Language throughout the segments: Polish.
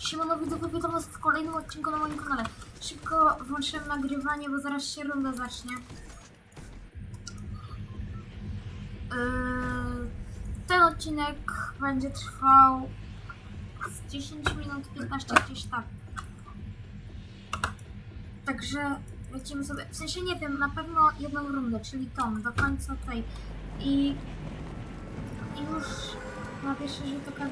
Siemano widzowie, witam was w kolejnym odcinku na moim kanale. Szybko włączyłem nagrywanie, bo zaraz się runda zacznie. Yy, ten odcinek będzie trwał z 10 minut, 15 gdzieś tak. Także lecimy sobie, w sensie nie wiem, na pewno jedną rundę, czyli tą, do końca tej. I, i już na pierwszy rzut oka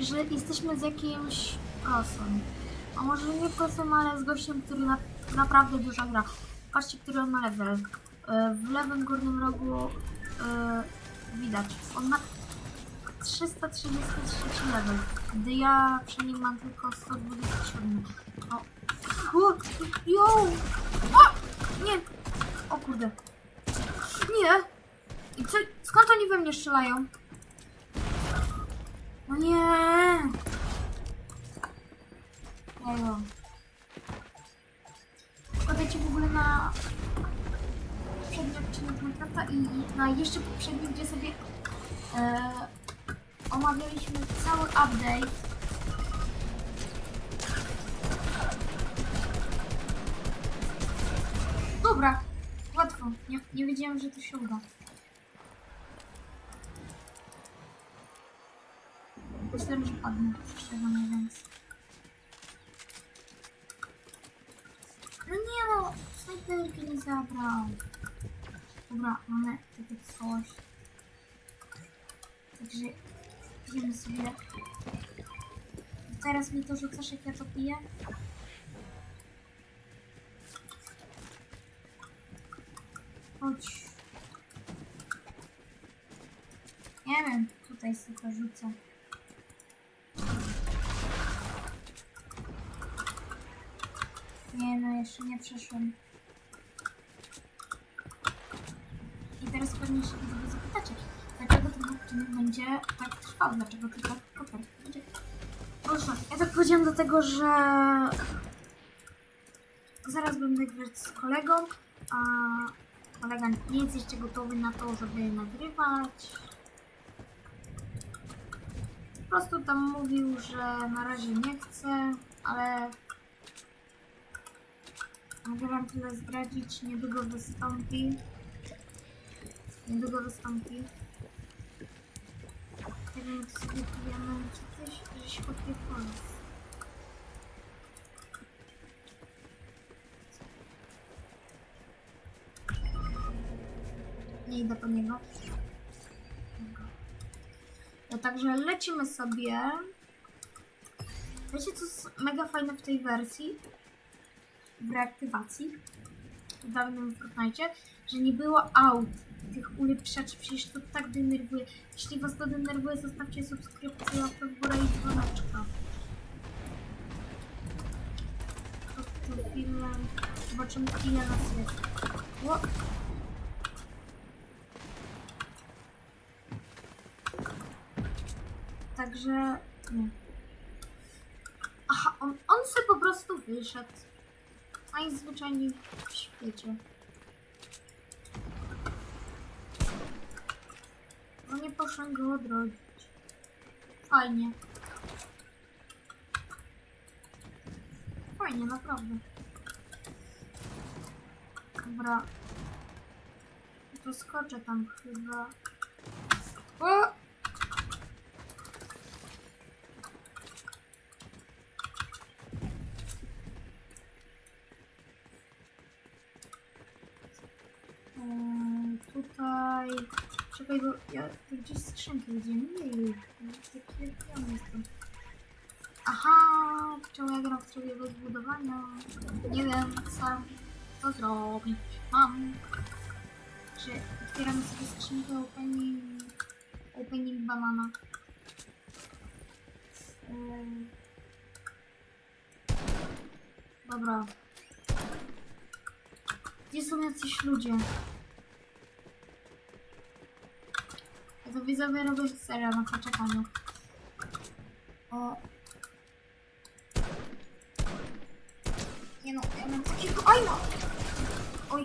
że jesteśmy z jakimś prosem. A może nie prosem, ale z gościem, który na, naprawdę dużo gra. Patrzcie, który on ma level. Yy, W lewym górnym rogu yy, widać. On ma 333 level, gdy ja przy nim mam tylko 127. O, o, jo! O! Nie! O kurde. Nie! I co, skąd oni we mnie strzelają? No nie! Ejo. Szkodajcie w ogóle na poprzedni odcinek Minecrafta i na jeszcze poprzedni, gdzie sobie e, omawialiśmy cały update. Dobra, łatwo. Nie, nie wiedziałem, że to się uda. Myślałem, że padnę, szczerze mówiąc. No nie no, snajperki nie zabrał. Dobra, mamy takie coś. Także idziemy sobie. Teraz mi to rzucasz, jak ja to piję? Chodź. Nie wiem, tutaj sobie to rzucę. Nie no, jeszcze nie przeszłem. I teraz pewnie się sobie zapytacie, dlaczego ten odcinek będzie tak trwał, dlaczego tak koper będzie. Proszę, ja tak powiedziałam tego, że zaraz będę grać z kolegą, a kolega nie jest jeszcze gotowy na to, żeby nagrywać. Po prostu tam mówił, że na razie nie chce, ale mogę wam tyle zdradzić, niedługo wystąpi. Niedługo wystąpi. Nie wiem, jak sobie pijemy, czy coś, się chłopie pomysł. Nie idę po niego. No także lecimy sobie. Wiecie co jest mega fajne w tej wersji? W reaktywacji? W dawnym Fortnite, że nie było aut tych ulepszaczy, przecież to tak denerwuje. Jeśli was to denerwuje, zostawcie subskrypcję, łapkę w górę i dzwoneczka. Tym filmem zobaczymy ile nas jest. Ło- Także nie. Aha, on, on po prostu wyszedł. Najzwyczajniej w świecie. No nie poszłem go odrodzić. Fajnie. Fajnie, naprawdę. Dobra. To skoczę tam chyba. O! Eee, tutaj... Czekaj, bo ja tu gdzieś skrzynki widziałem. Nie, taki ja jestem. Aha, czemu ja w trybie bez budowania? Nie wiem, sam co zrobić. Mam. Czy otwieramy sobie skrzynkę opening, opening banana. Eee, Dobra. Gdzie są jacyś ludzie? Ja to widzowie robię serio na poczekaniu. O. Nie no, ja mam takiego... Oj no! Oj.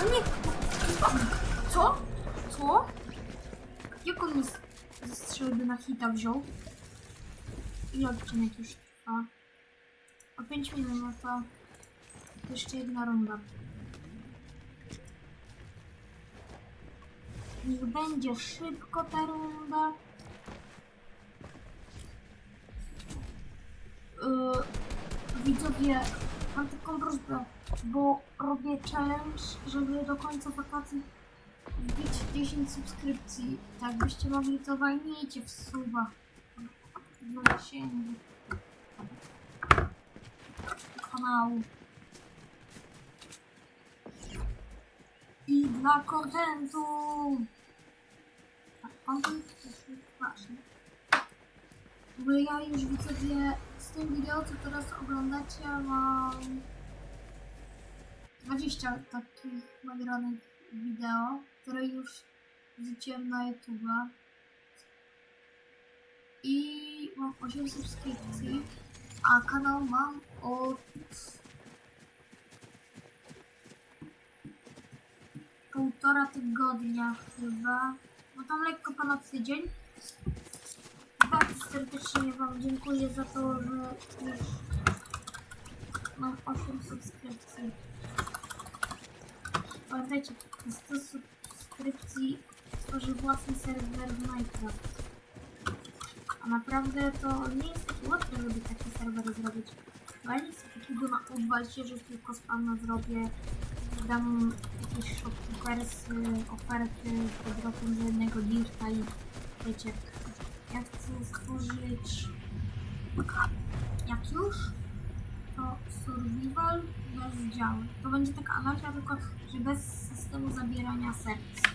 No nie! Co? Co? Jak on jest? ze strzelby na hita wziął. Ile odcinek już trwa? O 5 minut, no to jeszcze jedna runda. Niech będzie szybko ta runda. Yy, widzowie, mam taką prośbę, bo robię challenge, żeby do końca wakacji wbić 10 subskrypcji. Tak byście mogli, to walnijcie w suba. Do zasięgu kanału. I dla kontentu. Tak, kontent jest ważny. W ogóle ja już widzowie z tym wideo, co teraz oglądacie, mam 20 takich nagranych wideo, które już wrzuciłem na YouTube. I mam 8 subskrypcji, a kanał mam od półtora tygodnia chyba. No tam lekko ponad tydzień. Bardzo serdecznie Wam dziękuję za to, że już mam 8 subskrypcji. Pamiętajcie, 100 subskrypcji tworzy własny serwer w Minecraft. A naprawdę to nie jest takie łatwe, żeby taki serwer zrobić. Bo ja nie chcę takiego na odwalcie, że tylko spawna zrobię, dam jakieś shopkeepersy, oferty pod rokiem z jednego dirta i wiecie, ja chcę stworzyć jak już to survival bez działu. To będzie taka anarchia, tylko że bez systemu zabierania serc.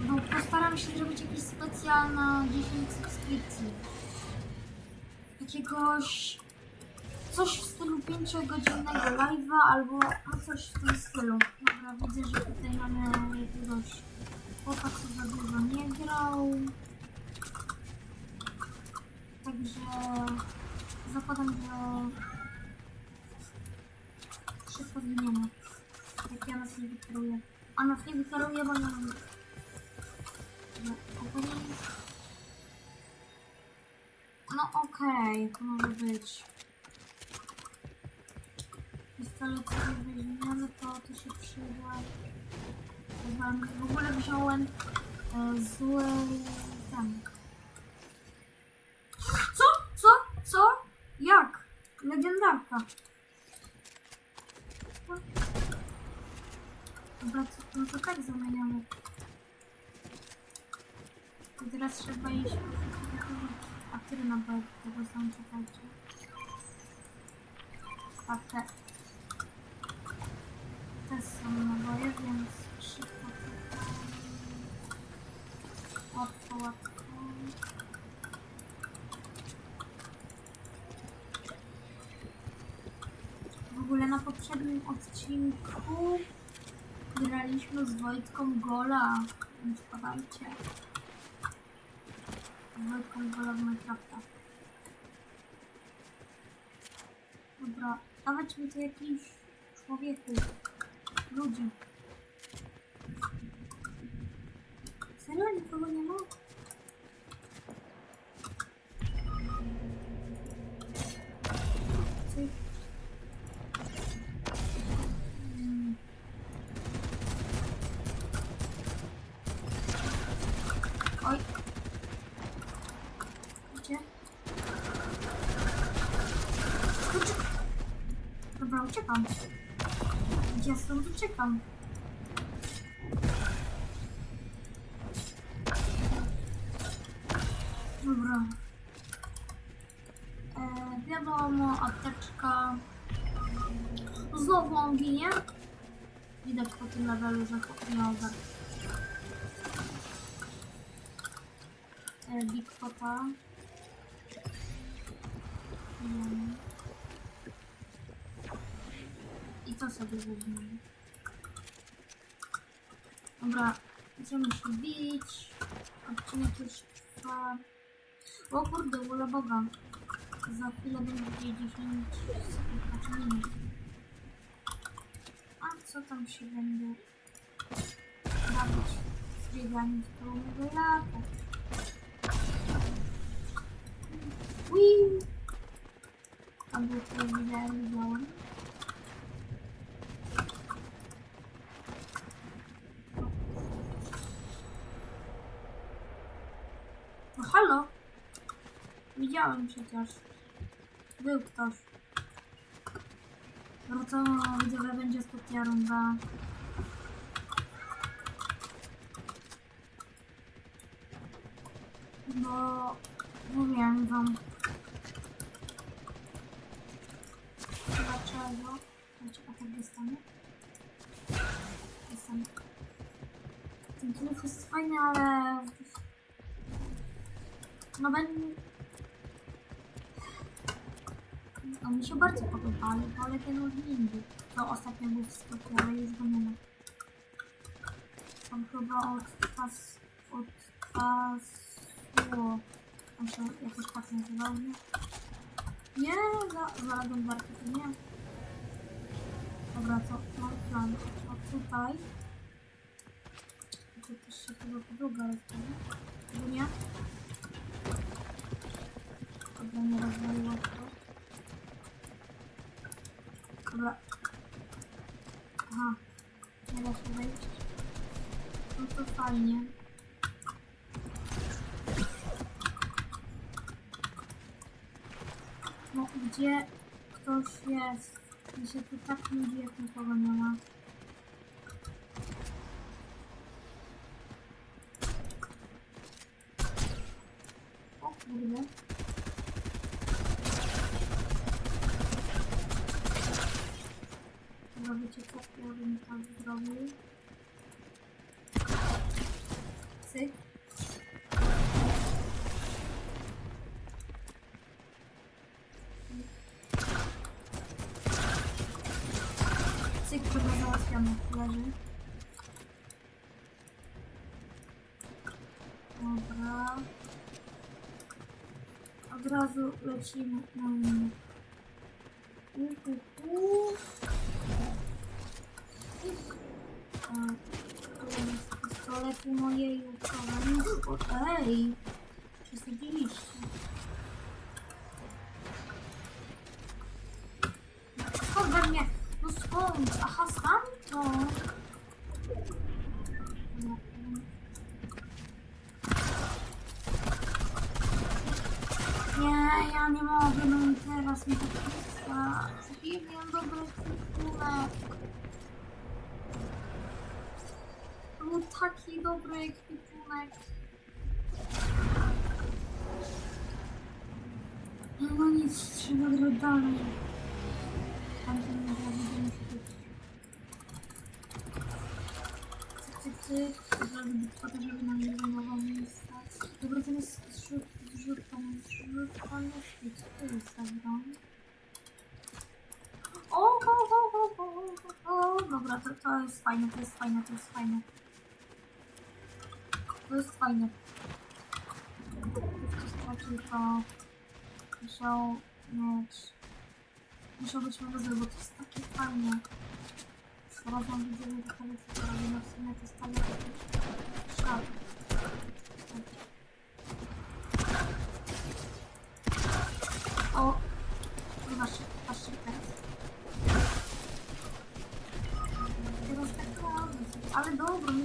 Bo postaram się zrobić na 10 subskrypcji. Jakiegoś coś w stylu 5-godzinnego live'a albo no coś w tym stylu. Dobra, widzę, że tutaj mamy jakiegoś chłopak, co za dużo nie grał. Także zakładam, że wszystko zmieniamy. Jak ja nas nie wykieruję. A nas nie wykieruje, bo nie no, okej, to może być. Pistolet sobie weźmiemy, to to się przyda. Chyba W ogóle wziąłem e, zły ten. Co? Co? Co? Jak? Legendarka. Dobra, to, no to tak zamieniamy. To teraz trzeba iść. A który nabój tego są? Czekajcie. A te. Te są naboje, więc szybko. Łatwo, łatwo. W ogóle na poprzednim odcinku graliśmy z Wojtką Gola, więc podajcie. Z Wojtką Gola w Minecrafta. Dobra, dawać mi tu jakiś człowieku, ludzi. Serio? Nikogo nie ma? Uciekam. Ja stąd uciekam. Dobra. E, wiadomo, apteczka. Znowu on ginie. Widać po tym levelu, że chłop nie ogarł. E, Big Papa. Sobie weźmiemy. Dobra, idziemy się bić. Odcinek już trwa. O kurde, wola Boga. Za chwilę będzie 10 sekund, znaczy minut. co tam się będę bawić z bieganiem z pełnego lata. Wii! Albo to wideo widziałem. No halo! Widziałem przecież. Był ktoś. No to widzowie będzie ostatnia runda. Bo mówiłem wam. Dlaczego? Znaczy, a tak dostanę? Dostanę. Ten jest fajny, ale... No będę... On mi się bardzo podoba, ale wolę ten od Nindy. To ostatnio był w sklepie, ale już go. Tam chyba od twas... od. On się jakoś tak nazywał, nie? Nie, za, za legendarkę to nie. Dobra, to mam plan. O tutaj. Tu też się chyba podłoga rozstawi. Albo nie? Dobra, nie rozwaliło to. Dobra. Aha. Nie da się wejść. No to fajnie. No gdzie ktoś jest? Mi się tu tak nudzi, jak nikogo nie ma. Od razu lecimy na. A, tu jest pistoletu mojej ukochani. Ej! Przesadziliście. We mnie? No skąd? Aha, stąd? No. Dobra, mm. Nie, nie mogę, no teraz mi to puszcza. Wiem dobry kwipunek. To był taki dobry ekwipunek. No, no nic, trzeba grać dalej. Tamten naprawdę musi być. Cyk, cyk, cyk. Zrobić po to, żeby nam nie zajmowało miejsca. Dobra, ten jest jest zrzut, tam jest co to jest za broń? O, o, o, o, o, o, dobra, to, to jest fajne, to jest fajne, to jest fajne. To jest fajne. Ktoś stracił to... Musiał mieć... Musiał być magazyn, bo to jest takie fajne. Teraz mam że to jest sumie to jest tam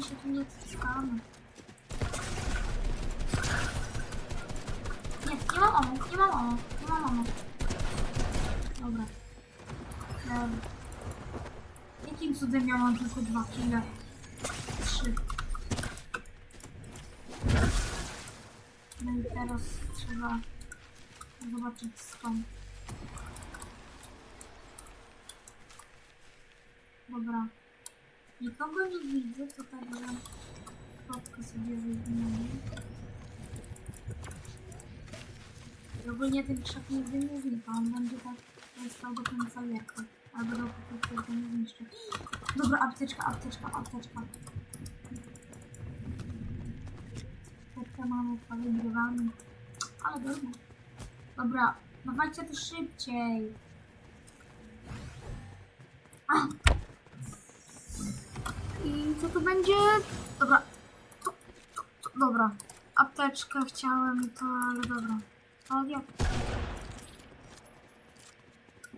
się tu nie wciskamy. Nie, nie mam ammo, nie mam ammo, nie mam ammo. Dobra. Dobra. Jakim cudem ja mam tylko dwa kile? Trzy. No i teraz trzeba zobaczyć skąd. Dobra. Nikogo nie widzę, to także kropkę sobie wyjmiemy. I ogólnie ten krzak nigdy nie znika, on będzie tak stał do końca wieku. Albo do prostu go nie zniszczy. Dobra, apteczka, apteczka, apteczka. Apteczkę mamy, powygrywamy. Ale dobra. Dobra, dawajcie to szybciej. Co tu będzie? Dobra. To, to, to, dobra. Apteczkę chciałem to, ale dobra. Ale jak?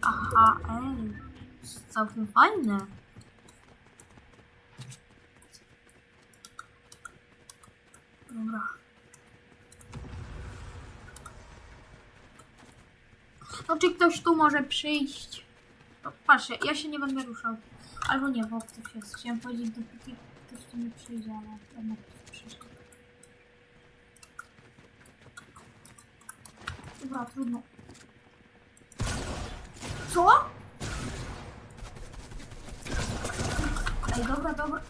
Aha, ej. Całkiem fajne. Dobra. No czy ktoś tu może przyjść? No, patrzcie, ja się nie będę ruszał. Albo nie, bo ktoś jest. Chciałem powiedzieć, dopóki ktoś tu nie przyjdzie, ale jednak ktoś przyszedł. Dobra, trudno. Co? Ej, dobra, dobra.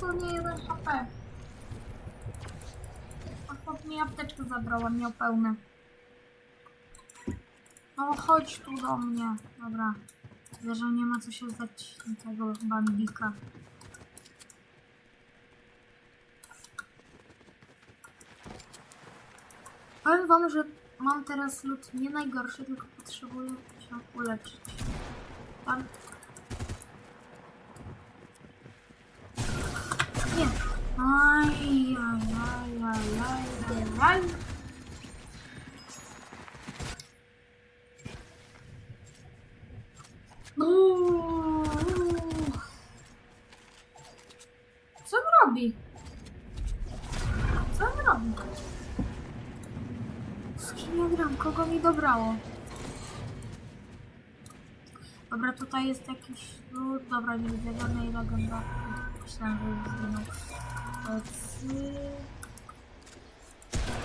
Dosłownie jeden HP. A chłop mi apteczkę zabrała, miał pełne. No chodź tu do mnie. Dobra. Widzę, że nie ma co się zdać tego bambika. Powiem wam, że mam teraz lód nie najgorszy, tylko potrzebuję się uleczyć. Tam. Nie. Aj, aj, aj, aj, aj. Co on robi? Co on robi? Z kim ja gram? Kogo mi dobrało? Dobra, tutaj jest jakiś... No, dobra, nie widzę żadnej legendarki. Myślałem, że już zginął. To cy...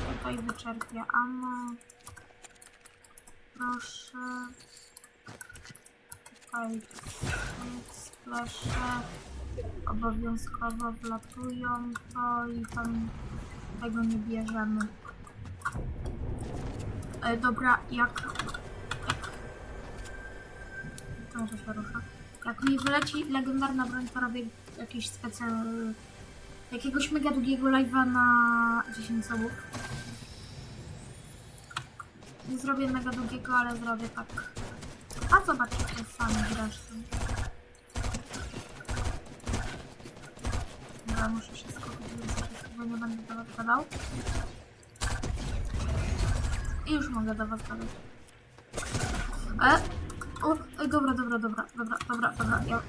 Tutaj wyczerpię ammo. Proszę. Tutaj splasze obowiązkowo wlatują to i tam tego nie bierzemy. E, dobra, jak... może się rusza. Jak mi wyleci legendarna broń, to robię jakiś specjal... Jakiegoś mega długiego live'a na 10 subów. Nie zrobię mega długiego, ale zrobię tak. A zobaczcie sami zresztą. Dobra, muszę się skupić, bo nie będę do was. I już mogę do was. E? O, dobra, dobra, dobra, dobra, dobra, dobra, ja...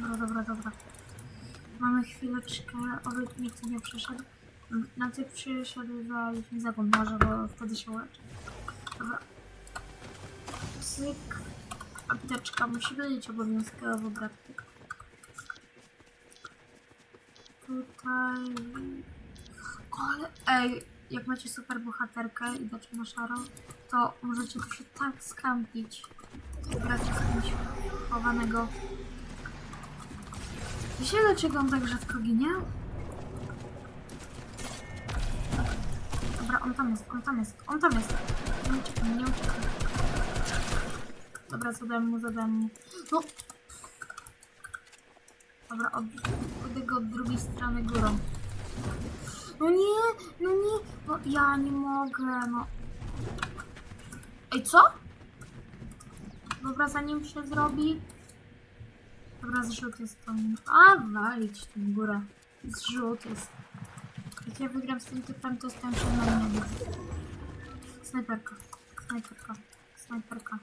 Dobra, dobra, dobra. Mamy chwileczkę, oby nikt nie przyszedł. Mm, Na ty przyszedł za 10 sekund może, bo wtedy się leczy. Dobra. Cyk. Apteczka musi być obowiązkowo, bratku. Tutaj... Ale, ej, jak macie super bohaterkę i dacie na szaro, to możecie tu się tak skampić. Gracie z kimś chowanego. Wiecie dlaczego on tak rzadko ginie? Dobra, on tam jest, on tam jest, on tam jest. Nie uciekam, nie uciekam. Dobra, zadałem mu, zadałem mu. No! Dobra, od, od od drugiej strony górą. No nie, no nie, no ja nie mogę, no. Ej, co? Dobra, zanim się zrobi. Dobra, zrzut jest tam. A, walić tą górę. Zrzut jest. Jak ja wygram z tym typem, to jestem się na niebie. Snajperka, snajperka, snajperka.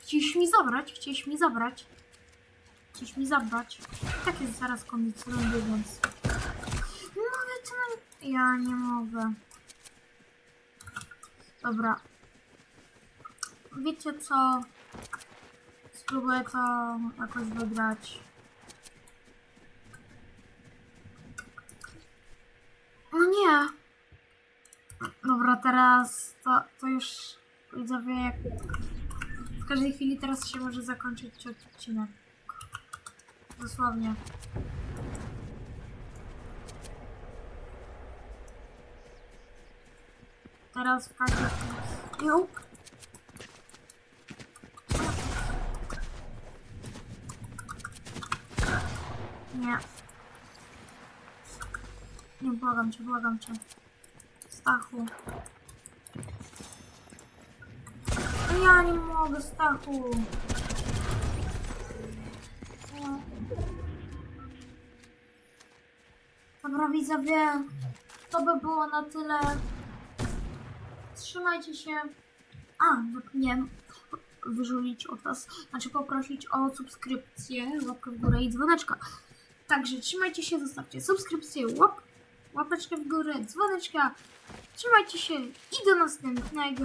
Chcieliś mi zabrać, chcieliś mi zabrać. Chcieliś mi zabrać. Tak jest zaraz koniec rundy, więc... No ale to... Ja nie mogę. Dobra. Wiecie co? Spróbuję to jakoś wygrać. No nie. Dobra, teraz to, to już widzowie jak w każdej chwili teraz się może zakończyć odcinek. Dosłownie. teraz w każdym... Jo. Nie. Nie, błagam cię, błagam cię. Stachu. No ja nie mogę, Stachu. No. Dobra, widzowie, to by było na tyle. Trzymajcie się. A, zapomniałem wyżulić od Was, znaczy poprosić o subskrypcję, łapkę w górę i dzwoneczka. Także trzymajcie się, zostawcie subskrypcję, łap, łapeczkę w górę, dzwoneczka. Trzymajcie się i do następnego.